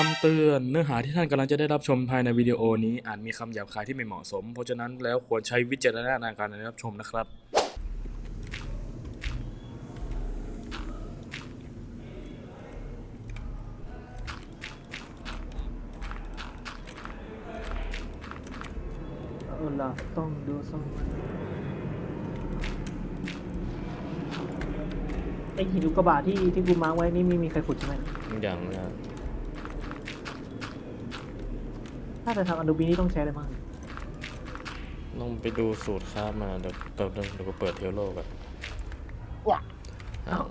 คำเตือนเนื้อหาที่ท่านกำลังจะได้รับชมภายในวิดีโอนี้อาจมีคำหยาบคายที่ไม่เหมาะสม เพราะฉะนั้นแล้วควรใช้วิจารณญาณในการรับชมนะครับ เออล่ะต้องดูสักไอหินอุกกาบาตที่ที่กูมาร์คไว้นี่ไม่มีใครขุดใช่ไหมอย่างนะ ถ้าจะทำอนุบินี่ต้องใช้อะไรบ้างต้องไปดูสูตรค้ามา เดี๋ยวเดี๋ยวเดี๋ยวเดี๋ยวกูเปิดเทลโลก่อนว้าอ้าว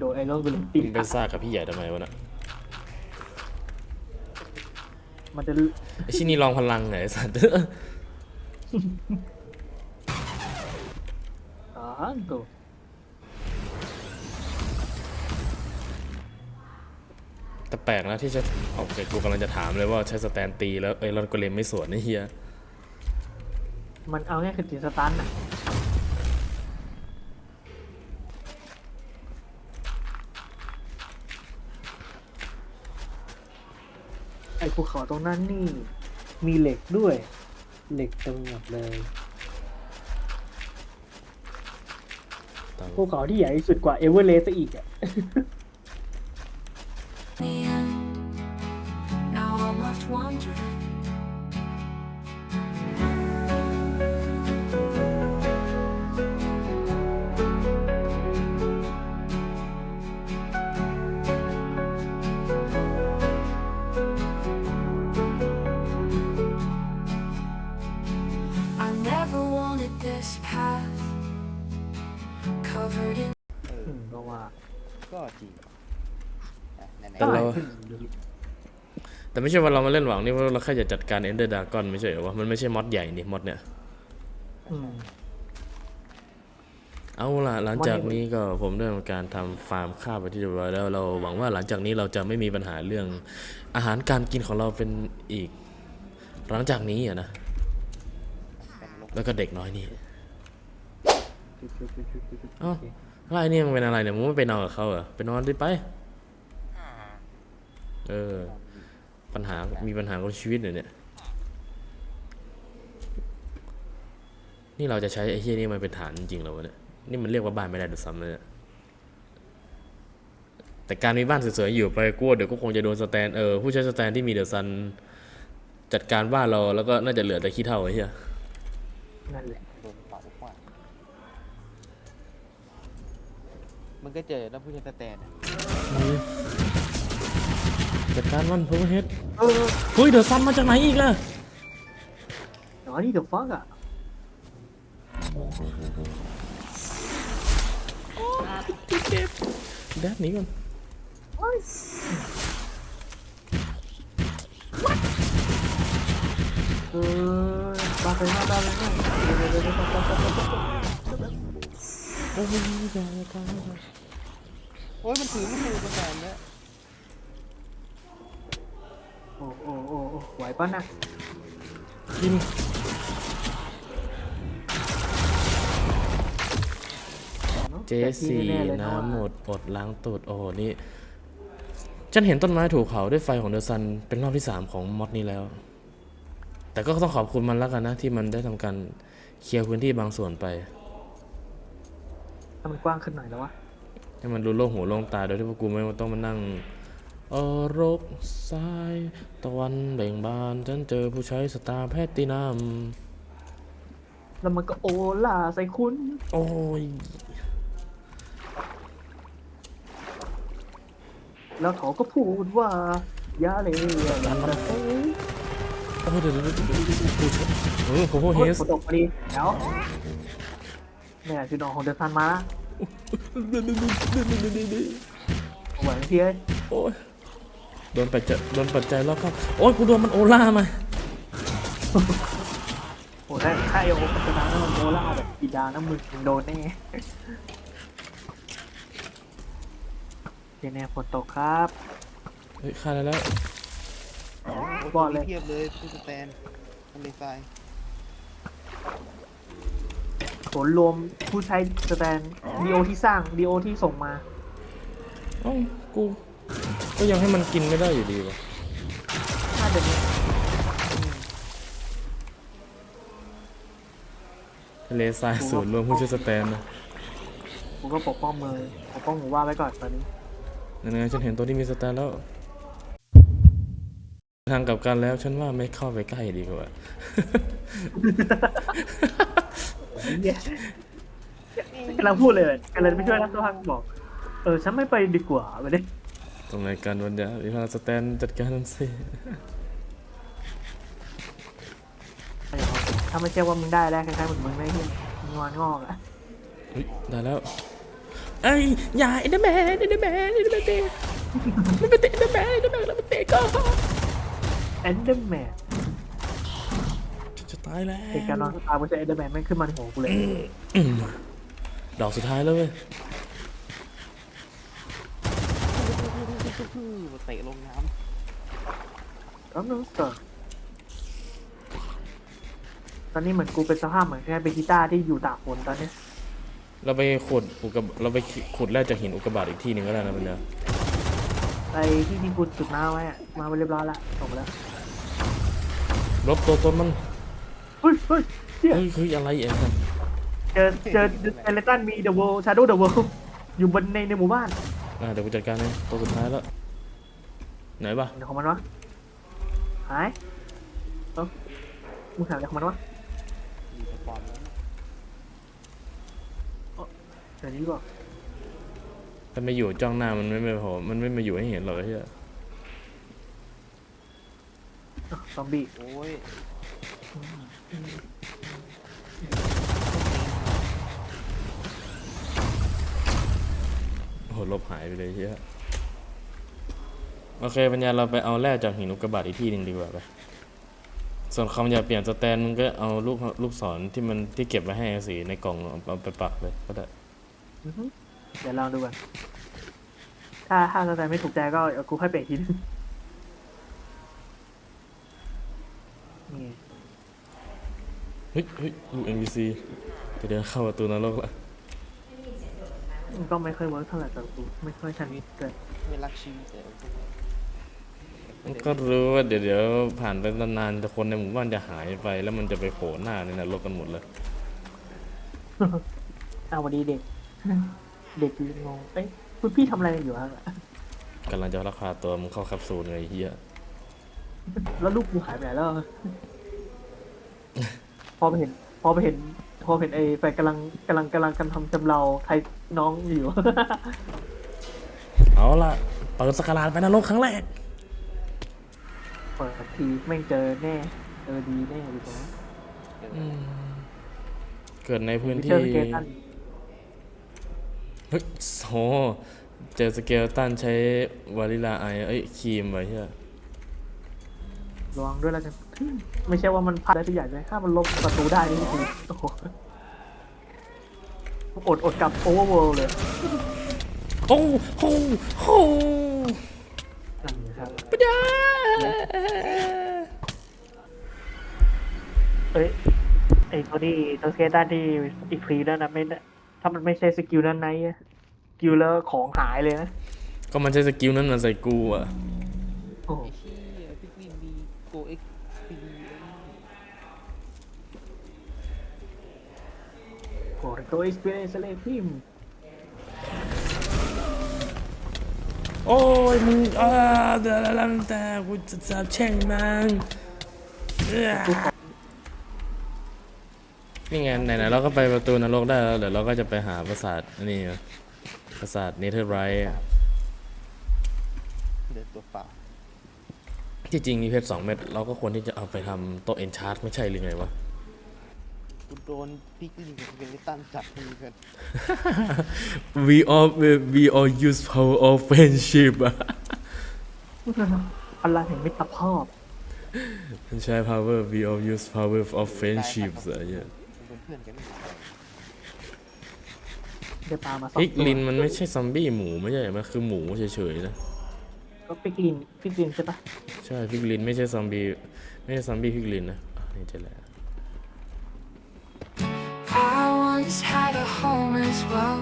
โดนไอรอนกูเลยตีมึงไปซ่ากับพี่ใหญ่ทำไมวะน่ะมันจะไอชิ้นนี้ลองพลังไงไอ้สัตว์ อ่านตัว แต่แปลกนะที่จะโอเคกูกำลังจะถามเลยว่าใช้สแตนตีแล้วเอ้ยรอนโกเลมไม่สวนไอ้เฮียมันเอาง่ายคือติดสตันน่ะไอภูเขาตรงนั้นนี่ มีเหล็กด้วย เหล็กเต็มหมดเลยตังภูเขาที่ใหญ่ที่สุดกว่าเอเวอเรสต์อีกอะ the end. Now I'm left wondering. I never wanted this path covered in อืมก็ว่า ก็จริงอ่ะไหนๆ แต่เราได้แต่ไม่ใช่ว่าเรามาเล่นหวังนี่ว่าเราแค่จะจัดการเอนเดอร์ดากอนไม่ใช่เหรอวะมันไม่ใช่มอดใหญ่นี่มอดเนี่ยอืมเอาล่ะหลังจากนี้ก็ผมได้ทำการทำฟาร์มข้าวไปที่เรียบร้อยแล้วเราหวังว่าหลังจากนี้เราจะไม่มีปัญหาเรื่องอาหารการกินของเราเป็นอีก หลังจากนี้อะนะ แล้วก็เด็กน้อยนี่เอ้าแล้วไอ้นี่มันเป็นอะไรเนี่ยมึงไม่ไปนอนกับเขาเหรอไปนอนดิไป เออ ปัญหา มีปัญหากับชีวิตเลยเนี่ย นี่เราจะใช้ไอ้เฮียนี่มันเป็นฐานจริงๆเหรอวะเนี่ย นี่มันเรียกว่าบ้านไม่ได้ดูซ้ำเลยเนี่ยแต่การมีบ้านสวยๆอยู่ไปกลัวเดี๋ยวก็คงจะโดนสแตนเออผู้ใช้สแตนที่มีเดอะซันจัดการบ้านเราแล้วก็น่าจะเหลือแต่ขี้เท่าไอ้เหี้ยนั่นแหละโดนเป่าขวางมันก็เจอแล้วผู้ใช้สแตนอะ จัดการมันพรมเฮดเอฮ้ยเดี๋ยวซ้ำมาจากไหนอีกล่ะอ๋นี่เดอะฟักอะดดหนี่เมาไดี๋ยวเดี๋ยวเดี๋ดนี้ยอย่โอ้ยมันถือไมันถือประแสนเนี่ย โอ้โอ้โอ้โอ้ไหวปะนะกินเจสี่แต่ที่แๆเลยะน้ำหมดอดล้างตูดโอ้โหนี่ ฉันเห็นต้นไม้ถูกเผาด้วยไฟของเดอะซันเป็นรอบที่สามของมอดนี้แล้ว แต่ก็ต้องขอบคุณมันแล้วกันนะ ที่มันได้ทำการเคลียร์พื้นที่บางส่วนไป ถ้ามันกว้างขึ้นหน่อยแล้ววะให้มันรู้โล่งหูโล่งตาโดยที่พวกกูไม่ต้องมานั่ง เออรกซ้ายตะวันเบ่งบานฉันเจอผู้ใช้สตาร์แพตตินัมแล้วมันก็โอล่าใส่คุณ โอ้ย แล้วเขาก็พูดว่า อย่าเลยอย่าเลยโอ้เดี๋ยวเดี๋ยวเดี๋ยวเดี๋ยวผู้ใช้เออโคโฮเฮโอ้ยสฝนตกพอดีแล้วเนี่ยคือน้องของเดอะซันมาไหวไหมพี่เอ้ยโอ้ย โดนปัจจัยโดนปัจจัยรอบครับโอ้ยกูโดนมันโอล่ามาโอ้ถ้าถ้าไอโอพัฒนาแล้วมันโอล่าแบบปีดานะมึงโดนแน่เจแน่ฝนตกครับเฮ้ยฆ่าได้แล้วโอ้ยบอกเลย เทียบเลยผู้สแตนทะเลทรายผลรวมผู้ใช้สแตนดีโอที่สร้างดีโอที่ส่งมา เอ้ากู ก็ยังให้มันกินไม่ได้อยู่ดีวะน่าจะมีทะเลทรายศูนย์รวมผู้ช่วยสแตนนะกูก็ปกป้องมือปกป้องหมูว่าไว้ก่อนตอนนี้นั่นไงฉันเห็นตัวที่มีสแตนแล้ว ทางกลับกันแล้วฉันว่าไม่เข้าไปใกล้ดีกว่าเนี่ยกำลังพูดเลยกำลังไปช่วยนักพักบอก เออ ฉันไม่ไปดีกว่าไปดิ ตรงไหนกันวันเดียววิพาสแตนจัดการมันสิถ้าไม่ใช่ว่ามึงได้แล้วคล้ายๆเหมือนมึงไม่เฮียมึงงอนงอกอะเฮ้ยได้แล้วไอ้ยอย่าเอ็นเดอร์แมนเอ็นเดอร์แมนเอ็นเดอร์แมนเตะมันไปเตะเอ็นเดอร์แมนเอ็นเดอร์แมนแล้วมันเตะก็เอนเดอร์แมนฉันจะตายแล้วเหตุการณ์นอนสตาร์ไม่ใช่เอนเดอร์แมนไม่งขึ้นมาในหัวกูเลยอืมดอกสุดท้ายแล้วเว้ย มาเตะลงน้แล้วนึงเสิร์ฟตอนนี้เหมือนกูเป็นสภาพเหมือนแค่เป็นกีตาที่อยู่ตากฝนตอนเนี้ยเราไปขุดอุกกาบเราไปขุดแร่จากหินอุกกาบาตอีกที่หนึ่งก็ได้นะมันเนี่ยไอ้ที่ที่กูจุดน้าไว้อะมาไปเรียบร้อยละส่งไปแล้วลบตัวตนมันเฮ้ยเฮ้ยเชี่ยเฮ้ยเฮ้ยอะไรเอ็ครับเจอเจอเอเลตันมีเดอะเวิลด์ชาโดเดอะเวิลด์อยู่บนในในหมู่บ้าน อ่าเดี๋ยวกูจัดการเองตัวสุดท้ายแล้ว ไหนปะเดี๋ยวของมันวะหายเอ้ามึงหายไปของมันวะำมีสปอนแล้วเดี๋ยวนี้บอกถ้าไม่อยู่จ้องหน้ามันไม่ไม่พอมันไม่มาอยู่ให้เห็นหรอกไอ้เหี้ยอ้าวซอมบี้โอ้ย โอ้โหลบหายไปเลยไอ้เหี้ยโอเคปัญญาเราไปเอาแร่จากหินอุกกาบาตอีกที่หนึ่งดีกว่าไปส่วนคำอย่าเปลี่ยนสแตนมึงก็เอาลูกลูกศรที่มันที่เก็บไว้ให้สีในกล่องเอาเอาไปปักเลยก็ได้อือฮึเดี๋ยวลองดูก่อนถ้าถ้าสแตนไม่ถูกใจก็เอากูให้เปลี่ยนทีนึงนี่เฮ้ยเฮ้ยลูก NPC จะเดินเข้าประตูนรกละ มันก็ไม่ค่อยเวิร์กเท่าไหร่แต่กูไม่ค่อยชันนิดเกินไม่รักชีวิตแต่มันก็รู้ว่าเดี๋ยวเดี๋ยวผ่านไปนานๆแต่คนในหมู่บ้านจะหายไป แล้วมันจะไปโผล่หน้าในนรกกันหมดเลยเอาวันนี้เด็ก เด็กยืนงงเอ้ยคุณพี่ทำอะไรอยู่ฮะกำลังจะราคาตัวมึงเข้าแคปซูลไงไอ้เฮียแล้วลูกกูหายไปไหนแล้ว พอไปเห็น พอไปเห็น พอเห็นไอ้แฟนกำลังกำลังกำลังกันทำจำเราไทยน้องอยู่ เอาละเปิดสกราดไปนรกครั้งแรก เปิดทีแม่งเจอแน่เจอดีแน่ดีกว่าเกิดในพื้นเจที่อสเกตันเฮ้ยโหเจอสเกลตันใช้วาลิลาไอเอ้ยครีมไว้เฮียระวังด้วยแล้วกัน ไม่ใช่ว่ามันพัดได้ทุกอย่างเลยถ้ามันลบประตูได้นี่คือโอ้โหอดอดกลับโอเวอร์เวิลด์เลยโอ้โหโหนั่นนะครับปะยาเอ้ยไอ้ตัวนี้ตัวสเกตันที่อีกฟรีแล้วนะไม่ได้ถ้ามันไม่ใช่สกิลนั้นไนอะสกิลแล้วของหายเลยนะ ก็มันใช้สกิลนั้นมาใส่กูอะ โอ้โห ไอ้เหี้ยพิกวินมีโกเอ็กซ์พี โห ตัวเอ็กซ์เพรสเลยพิมโอ้ยมึงอ่าเดี๋ยวแล้วแต่กูจะสาบแช่งมันเอื้อนี่ไงไหนๆเราก็ไปประตูนรกได้แล้วเดี๋ยวเราก็จะไปหาปราสาทอันนี่นะปราสาทเนเธอร์ไรท์เดินตัวเปล่าที่จริงมีเพชรสองเม็ดเราก็ควรที่จะเอาไปทำโต๊ะเอนชาร์ตไม่ใช่หรือไงวะ กูโดนพิกวินกับสเกลิตันจับมือกัน we all we all use power of friendship อะพลังแห่งมิตรภาพมันใช้ power we all use power of friendship อะไรเงี้ยเป็นเพื่อนกันไม่ใช่ได้ปลามาสองพิกตัวลินมันไม่ใช่ซอมบี้หมูไม่ใช่มันคือหมูเฉยๆนะ ก็ปิกลินปิกลินใช่ปะใช่พิกลินไม่ใช่ซอมบี้ไม่ใช่ซอมบี้พิกลินนะอะนี่เจะแล้ว once had a home as well,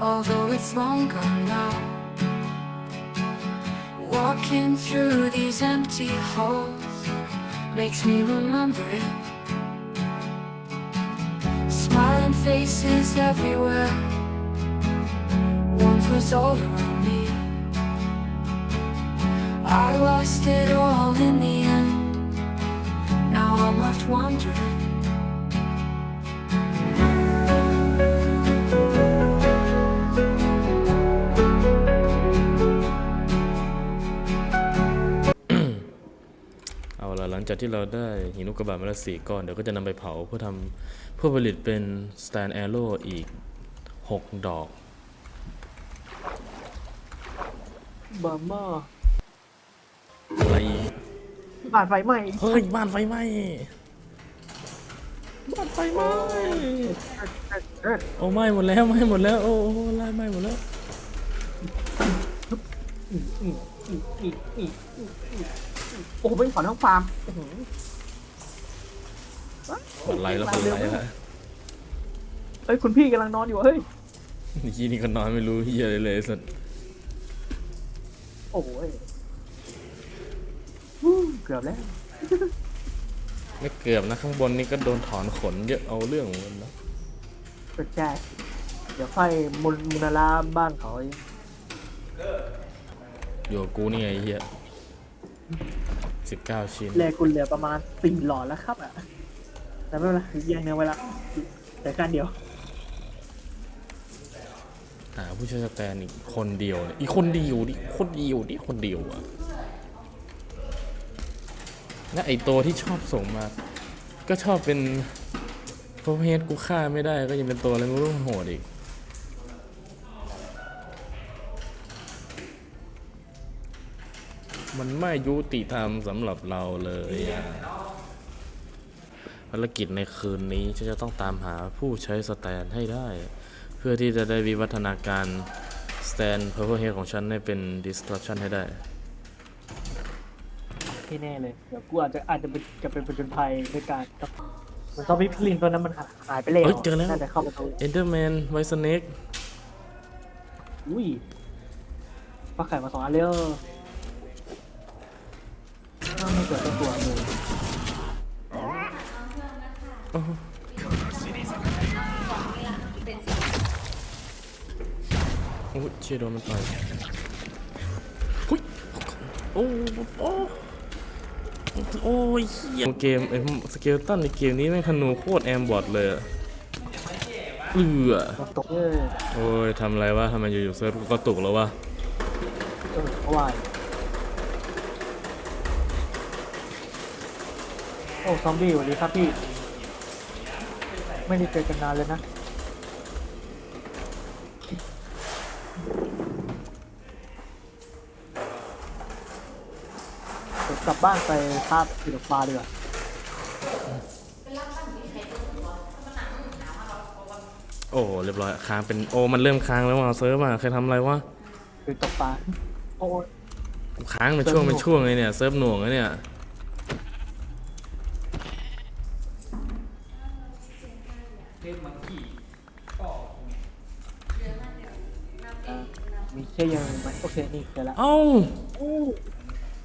although it's long gone now. Walking through these empty halls makes me remember it. Smiling faces everywhere. Warmth was all around me. I lost it all in the end. Now I'm left wondering. งจากที่เราได้หินอุกกาบาตมาแล้วสี่ก้อน เดี๋ยวก็จะนำไปเผาเพื่อทำเพื่อผลิตเป็น stand arrow อีก 6 ดอกบาร์มาอะไรอีกบ้านไฟไหม้เฮ้ยบ้านไฟไหม้บ้านไฟไหม้โอ้ไหม้หมดแล้วไหม้หมดแล้วโอ้โอ้ไล่ไหม้หมดแล้ว อีกอีกอีกอีกอีกอีกอีกโอ้โหเป็นขอนทั้งฟาร์มโอ้โหอะไรแล้วเป็นไรฮะเฮ้ยคุณพี่กำลังนอนอยู่เฮ้ยยี่นี่ก็นอนไม่รู้เฮียอะไรเลยสัตว์โอ้ยวู้เกือบแล้ว ไม่เกือบนะข้างบนนี่ก็โดนถอนขนเยอะเอาเรื่องเหมือนกันนะก็ใช่เดี๋ยวค่อยมุนมุนาราบ้านเขาอยู่กับกูนี่ไงไอ้เฮีย สิบเก้าชิ้น แลกุลเหลือประมาณสี่หลอดแล้วครับอะแต่ไม่เป็นไรแย่งเนื้อไว้ละแต่การเดียว หาผู้ช่วยสแตนอีกคนเดียวเนี่ยอีกคนเดียวดิคนเดียวดิคนเดียวอะและไอตัวที่ชอบส่งมา ก็ชอบเป็นพอเพชกูฆ่าไม่ได้ก็ยังเป็นตัวอะไรไม่รู้โหดอีก มันไม่ยุติธรรมสำหรับเราเลยอะภารกิจในคืนนี้ฉันจะต้องตามหาผู้ใช้สแตนให้ได้ เพื่อที่จะได้วิวัฒนาการสแตน Purple Head ของฉันให้เป็น Destruction ให้ได้ ที่แน่เลยเดี๋ยวกูอาจจะอาจจะเป็นจะเป็นประจนภัยด้วยการมันต้องพิพลินตัวนั้นมันหายไปแล้วเฮ้ยเจอแล้ว น่าจะเข้าประตู Enderman White Snake อุ้ยปลาไข่มาสองอันเลย เอออ้าวไม่เกิดตัวเลยโอ้ยเชี่ยโดนมันต่อยหุ้ยโอ้โอ้โอ้ยเหี้ยเกมไอ้สเกลตันในเกมนี้แม่งธนูโคตรแอมบอดเลยอะเอือตกเออโอ้ยทำอะไรวะทำไมอยู่ๆเซิร์ฟกูก็ตกแล้ววะเออเพราะว่า โอ้ซอมบี้สวัสดีครับพี่ ไม่ได้เจอกันนานเลยนะเดี๋ยวกลับบ้านไปภาพสีดอกฟ้าดีกว่าโอ้เรียบร้อยค้างเป็นโอ้มันเริ่มค้างแล้วว่ะเซิร์ฟอะเคยทำอะไรวะคือตกปลาโอ้ยค้างเป็นช่วงเป็นช่วงเลยเนี่ยเซิร์ฟหน่วงเลยเนี่ย อแล้วเอ้าโอ้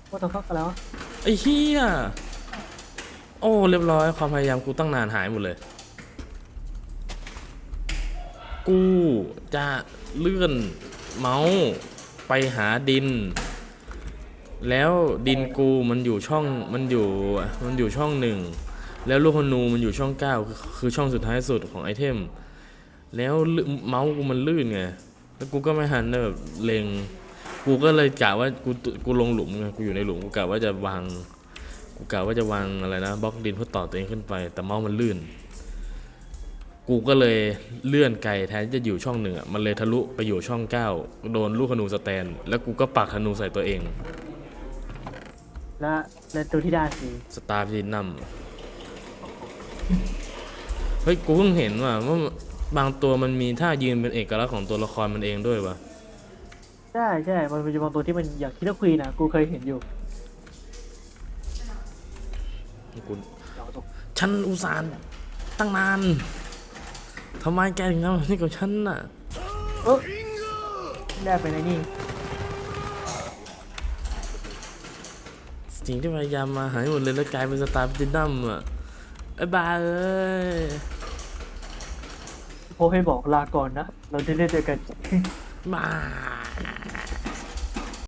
ว่าต้องเข้ากันแล้ว ไอ้เฮียโอ้เรียบร้อยความพยายามกูตั้งนานหายหมดเลย กูจะเลื่อนเมาส์ไปหาดิน แล้วดินกูมันอยู่ช่องมันอยู่มันอยู่ช่องหนึ่งแล้วลูกธนูมันอยู่ช่องเก้าคือคือช่องสุดท้ายสุดของไอเทม แล้วลื่นเมาส์กูมันลื่นไงแล้วกูก็ไม่หันได้แบบเลง กูก็เลยกะว่ากูกูลงหลุมไงกูอยู่ในหลุมกูกะว่าจะวางกูกะว่าจะวางอะไรนะบล็อกดินเพื่อต่อตัวเองขึ้นไป แต่เมาส์มันลื่น กูก็เลยเลื่อนไกลแทนที่จะอยู่ช่องหนึ่งอะมันเลยทะลุไปอยู่ช่องเก้าโดนลูกธนูสแตน แล้วกูก็ปักธนูใส่ตัวเอง และและตัวที่ได้คือสตาร์พินัมเฮ้ยกูเพิ่งเห็นว่าว่าบางตัวมันมีท่ายืนเป็นเอกลักษณ์ของตัวละครมันเองด้วยวะ ใช่ใช่ มันเป็นบางตัวที่มันอย่างคิดว่าควีนอะ กูเคยเห็นอยู่กูเดี๋ยวตกฉันอุตส่าห์ตั้งนานทำไมแกถึงทำแบบนี้กับฉันน่ะเออได้ไปในนี่สิ่งที่พยายามมาหายหมดเลยแล้วกลายเป็นสตาร์ดินัมอะไอ้บ้าเอ้ยโพให้บอกลาก่อนนะ เราจะได้เจอกันบาย